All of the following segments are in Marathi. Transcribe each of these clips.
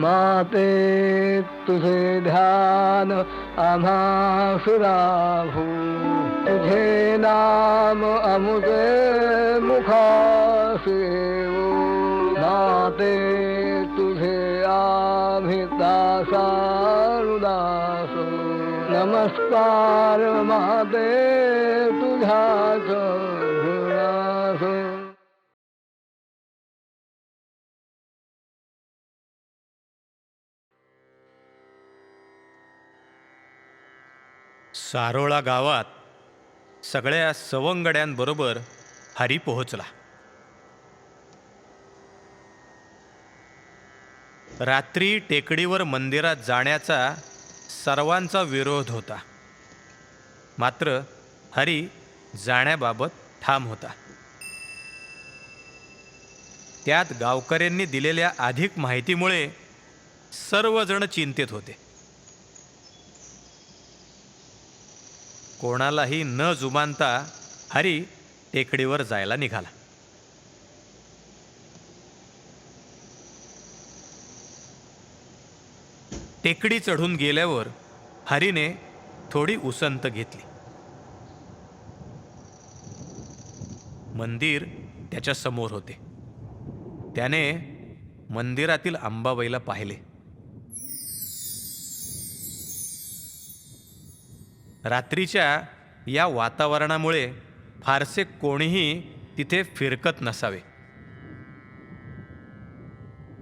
माते तुझे ध्यान आम्हा तुझे नाम अमुजे मुखासेव माते तुझे आभितासारुदास नमस्कार माते सारोळा गावात सगळ्या सवंगड्यांबरोबर हरी पोहोचला. रात्री टेकडीवर मंदिरात जाण्याचा सर्वांचा विरोध होता. मात्र हरी जाण्याबाबत ठाम होता. त्यात गावकऱ्यांनी दिलेल्या अधिक माहितीमुळे सर्वजण चिंतेत होते. कोणालाही न जुमानता हरी टेकडीवर जायला निघाला. टेकडी चढून गेल्यावर हरीने थोडी उसंत घेतली. मंदिर त्याच्यासमोर होते. त्याने मंदिरातील अंबाबाईला पाहिले. रात्रीच्या या वातावरणामुळे फारसे कोणीही तिथे फिरकत नसावे.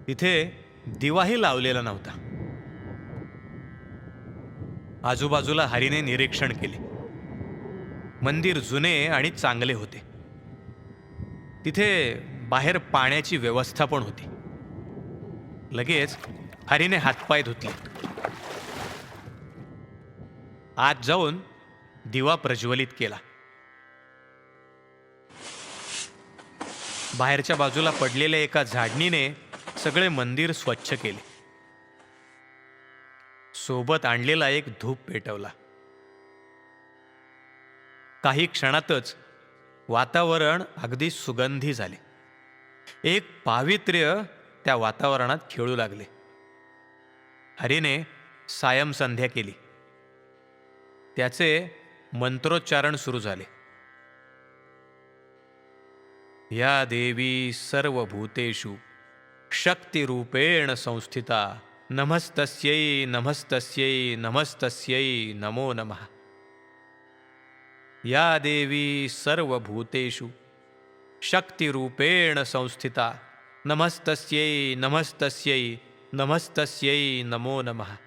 तिथे दिवाही लावलेला नव्हता. आजूबाजूला हरीने निरीक्षण केले. मंदिर जुने आणि चांगले होते. तिथे बाहेर पाण्याची व्यवस्था पण होती. लगेच हरीने हातपाय धुतले. आत जाऊन दिवा प्रज्वलित केला. बाहेरच्या बाजूला पडलेल्या एका झाडणीने सगळे मंदिर स्वच्छ केले. सोबत आणलेला एक धूप पेटवला. काही क्षणातच वातावरण अगदी सुगंधी झाले. एक पावित्र्य त्या वातावरणात खेळू लागले. हरीने सायम संध्या केली. त्याचे मंत्रोच्चारण सुरू झाले. या देवी सर्वभूतेषु शक्तिरूपेण संस्थिता नमस्तस्यै नमस्तस्यै नमस्तस्यै नमो नमः. या देवी सर्वभूतेषु शक्तिरूपेण संस्थिता नमस्तस्यै नमस्तस्यै नमस्तस्यै नमो नमः.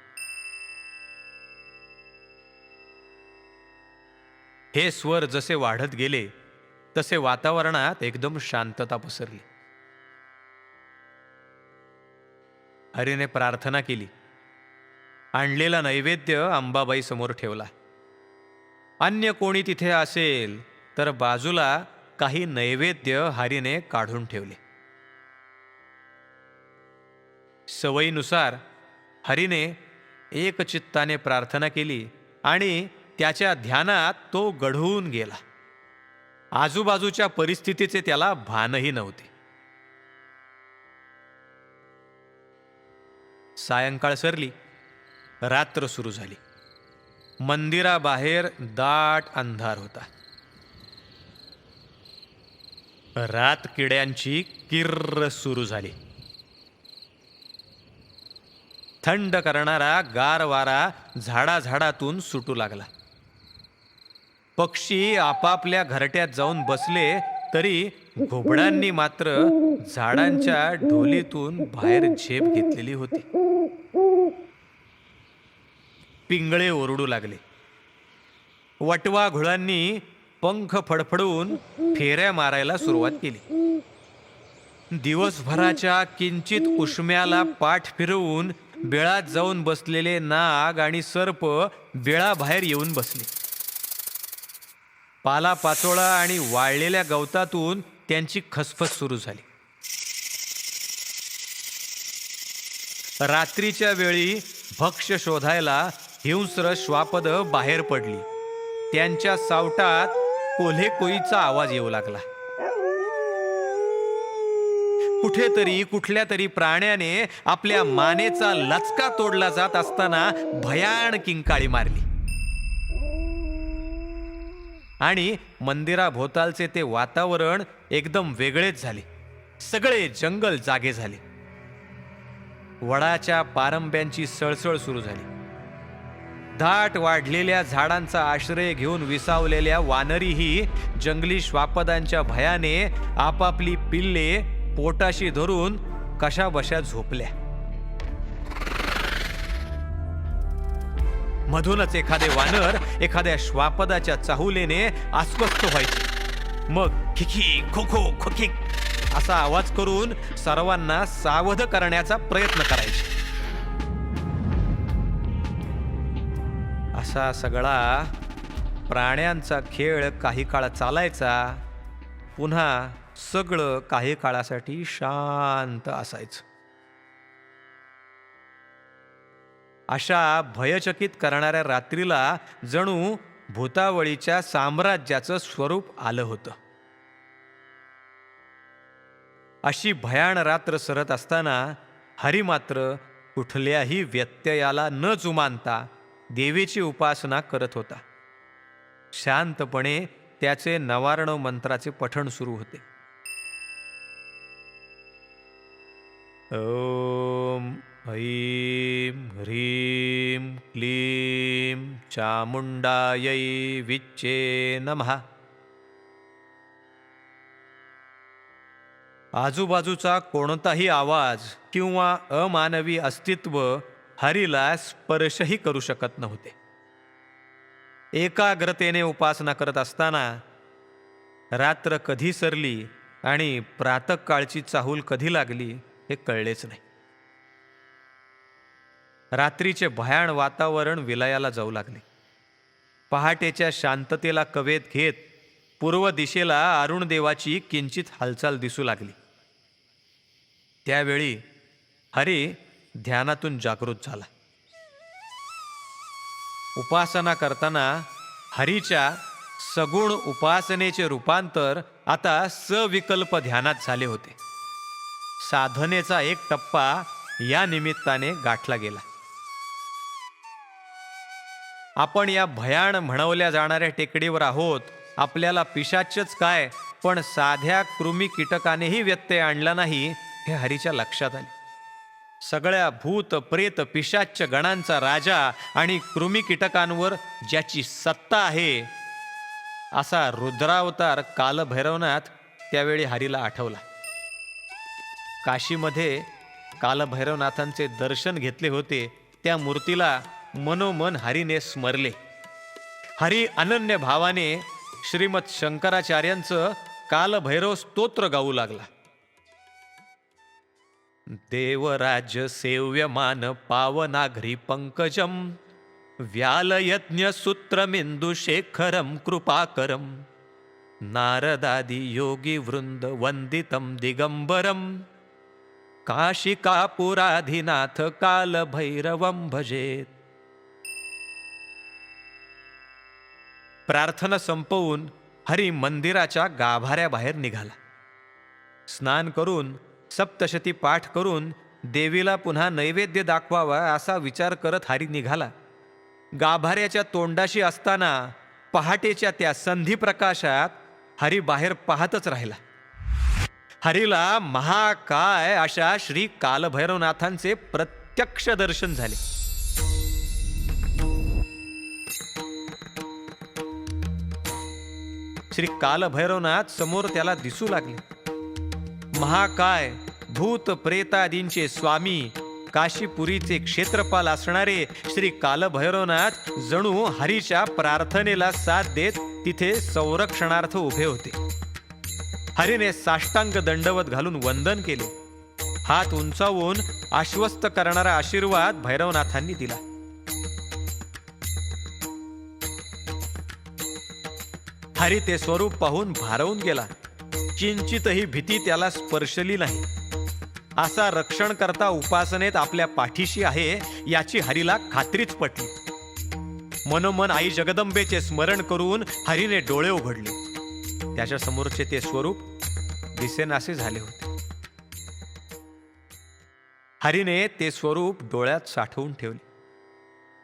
हे स्वर जसे वाढत गेले तसे वातावरणात एकदम शांतता पसरली. हरीने प्रार्थना केली. आणलेला नैवेद्य अंबाबाई समोर ठेवला. अन्य कोणी तिथे असेल तर बाजूला काही नैवेद्य हरीने काढून ठेवले. सवयीनुसार हरीने एकचित्ताने प्रार्थना केली आणि त्याच्या ध्यानात तो गढवून गेला. आजूबाजूच्या परिस्थितीचे त्याला भानही नव्हते. सायंकाळ सरली. रात्र सुरू झाली. मंदिराबाहेर दाट अंधार होता. रात किड्यांची किर्र सुरू झाली. थंड करणारा गार वारा झाडाझाडातून सुटू लागला. पक्षी आपापल्या घरट्यात जाऊन बसले तरी घुबडांनी मात्र झाडांच्या ढोलीतून बाहेर झेप घेतलेली होती. पिंगळे ओरडू लागले. वटवा घुळांनी पंख फडफडून फेऱ्या मारायला सुरुवात केली. दिवसभराच्या किंचित उष्म्याला पाठ फिरवून बेळात जाऊन बसलेले नाग आणि सर्प बेळाबाहेर येऊन बसले. पाला पाचोळा आणि वाळलेल्या गवतातून त्यांची खसफस सुरू झाली. रात्रीच्या वेळी भक्ष्य शोधायला हिंस्र श्वापद बाहेर पडली. त्यांच्या सावटात कोल्हे कोईचा आवाज येऊ लागला. कुठेतरी कुठल्या तरी प्राण्याने आपल्या मानेचा लचका तोडला जात असताना भयान किंकाळी मारली. आणि मंदिराभोवतालचे ते वातावरण एकदम वेगळेच झाले. सगळे जंगल जागे झाले. वडाच्या पारंब्यांची सळसळ सुरू झाली. दाट वाढलेल्या झाडांचा आश्रय घेऊन विसावलेल्या वानरीही जंगली श्वापदांच्या भयाने आपापली पिल्ले पोटाशी धरून कशाबशा झोपल्या. मधूनच एखादे वानर एखाद्या श्वापदाच्या चाहुलेने अस्वस्थ व्हायचे. मग खिखी खो खो खोखिक असा आवाज करून सर्वांना सावध करण्याचा प्रयत्न करायचे. असा सगळा प्राण्यांचा खेळ काही काळ चालायचा पुन्हा सगळं काही काळासाठी शांत असायचं. अशा भयचकित करणाऱ्या रात्रीला जणू भूतावळीच्या साम्राज्याचं स्वरूप आलं होतं. अशी भयाण रात्र सरत असताना हरी मात्र कुठल्याही व्यत्ययाला न जुमानता देवीची उपासना करत होता. शांतपणे त्याचे नवारण मंत्राचे पठण सुरू होते. ओ ऐं ह्रीं क्लीं चामुंडायै विच्चे नमः. आजूबाजूचा कोणताही आवाज किंवा अमानवी अस्तित्व हरीला स्पर्शही करू शकत नव्हते. एकाग्रतेने उपासना करत असताना रात्र कधी सरली आणि प्रातकाळची चाहूल कधी लागली हे कळलेच नाही. रात्रीचे भयाण वातावरण विलयाला जाऊ लागले. पहाटेच्या शांततेला कवेत घेत पूर्व दिशेला अरुणदेवाची किंचित हालचाल दिसू लागली. त्यावेळी हरी ध्यानातून जागृत झाला. उपासना करताना हरीच्या सगुण उपासनेचे रूपांतर आता सविकल्प ध्यानात झाले होते. साधनेचा एक टप्पा या निमित्ताने गाठला गेला. आपण या भयाण म्हणवल्या जाणाऱ्या टेकडीवर आहोत. आपल्याला पिशाचच काय? पण साध्या कृमी कीटकानेही व्यत्यय आणला नाही हे हरीच्या लक्षात आले. सगळ्या भूत प्रेत पिशाच्य गणांचा राजा आणि कृमी कीटकांवर ज्याची सत्ता आहे असा रुद्रावतार कालभैरवनाथ त्यावेळी हरीला आठवला. काशीमध्ये कालभैरवनाथांचे दर्शन घेतले होते त्या मूर्तीला मनोमन हरीने स्मरले. हरी अनन्य भावाने श्रीमत शंकराचार्यांचं कालभैरव स्तोत्र गाऊ लागला. देवराज सेव्यमान पावनाघ्री पंकजम व्यालयज्ञ सूत्रमिंदु शेखरम कृपाकरम नारदादी योगी वृंद वंदितम दिगंबरम काशिकापुराधिनाथ कालभैरवं भजेत. प्रार्थना संपवून हरी मंदिराच्या गाभाऱ्याबाहेर निघाला. स्नान करून सप्तशती पाठ करून देवीला पुन्हा नैवेद्य दाखवावा असा विचार करत हरी निघाला. गाभाऱ्याच्या तोंडाशी असताना पहाटेच्या त्या संधी प्रकाशात हरी बाहेर पाहतच राहिला. हरीला महाकाय अशा श्री कालभैरवनाथांचे प्रत्यक्ष दर्शन झाले. श्री कालभैरवनाथ समोर त्याला दिसू लागले. महाकाय भूत प्रेतादींचे स्वामी काशीपुरीचे क्षेत्रपाल असणारे श्री कालभैरवनाथ जणू हरीच्या प्रार्थनेला साथ देत तिथे संरक्षणार्थ उभे होते. हरीने साष्टांग दंडवत घालून वंदन केले. हात उंचावून आश्वस्त करणारा आशीर्वाद भैरवनाथांनी दिला. हरी ते स्वरूप पाहून भारावून गेला. किंचितही भीती त्याला स्पर्शली नाही. असा रक्षण करता उपासनेत आपल्या पाठीशी आहे याची हरीला खात्रीच पटली. मनोमन आई जगदंबेचे स्मरण करून हरीने डोळे उघडले. त्याच्या समोरचे ते स्वरूप दिसेनासे झाले होते. हरीने ते स्वरूप डोळ्यात साठवून ठेवले.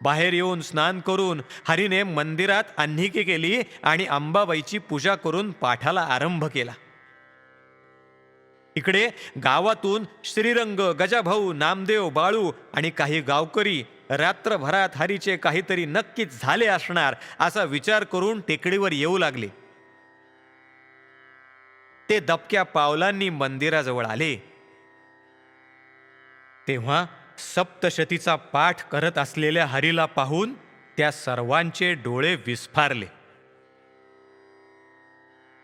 बाहेर येऊन स्नान करून हरीने मंदिरात अन्निकी केली आणि अंबाबाईची पूजा करून पाठाला आरंभ केला. इकडे गावातून श्रीरंग गजाभाऊ नामदेव बाळू आणि काही गावकरी रात्रभरात हरीचे काहीतरी नक्कीच झाले असणार असा विचार करून टेकडीवर येऊ लागले. ते दबक्या पावलांनी मंदिराजवळ आले. तेव्हा सप्तशतीचा पाठ करत असलेल्या हरीला पाहून त्या सर्वांचे डोळे विस्फारले.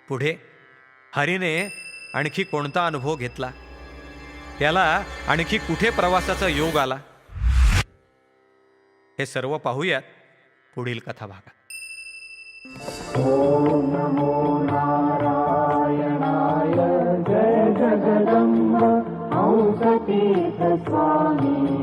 पुढे हरीने आणखी कोणता अनुभव घेतला? त्याला आणखी कुठे प्रवासाचा योग आला? हे सर्व पाहूयात पुढील कथा भागात. falling.